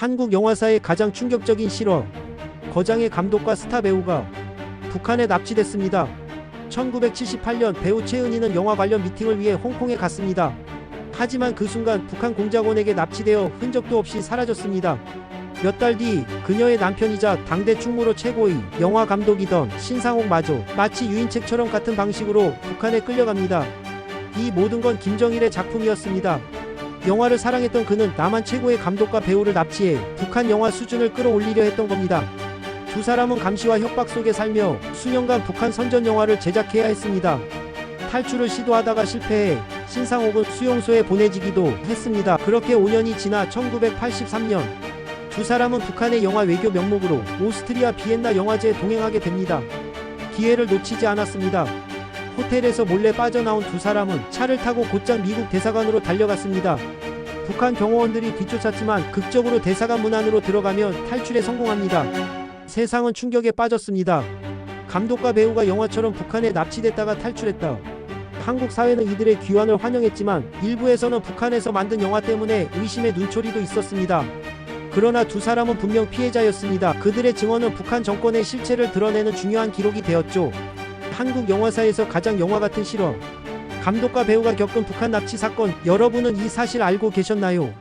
한국 영화사의 가장 충격적인 실화. 거장의 감독과 스타 배우가 북한에 납치됐습니다. 1978년 배우 최은희는 영화 관련 미팅을 위해 홍콩에 갔습니다. 하지만 그 순간 북한 공작원에게 납치되어 흔적도 없이 사라졌습니다. 몇 달 뒤 그녀의 남편이자 당대 충무로 최고의 영화 감독이던 신상옥마저 마치 유인책처럼 같은 방식으로 북한에 끌려갑니다. 이 모든 건 김정일의 작품이었습니다. 영화를 사랑했던 그는 남한 최고의 감독과 배우를 납치해 북한 영화 수준을 끌어올리려 했던 겁니다. 두 사람은 감시와 협박 속에 살며 수년간 북한 선전 영화를 제작해야 했습니다. 탈출을 시도하다가 실패해 신상옥은 수용소에 보내지기도 했습니다. 그렇게 5년이 지나 1983년 두 사람은 북한의 영화 외교 명목으로 오스트리아 비엔나 영화제에 동행하게 됩니다. 기회를 놓치지 않았습니다. 호텔에서 몰래 빠져나온 두 사람은 차를 타고 곧장 미국 대사관으로 달려갔습니다. 북한 경호원들이 뒤쫓았지만 극적으로 대사관 문 안으로 들어가면 탈출에 성공합니다. 세상은 충격에 빠졌습니다. 감독과 배우가 영화처럼 북한에 납치됐다가 탈출했다. 한국 사회는 이들의 귀환을 환영했지만 일부에서는 북한에서 만든 영화 때문에 의심의 눈초리도 있었습니다. 그러나 두 사람은 분명 피해자였습니다. 그들의 증언은 북한 정권의 실체를 드러내는 중요한 기록이 되었죠. 한국 영화사에서 가장 영화 같은 실화. 감독과 배우가 겪은 북한 납치 사건, 여러분은 이 사실 알고 계셨나요?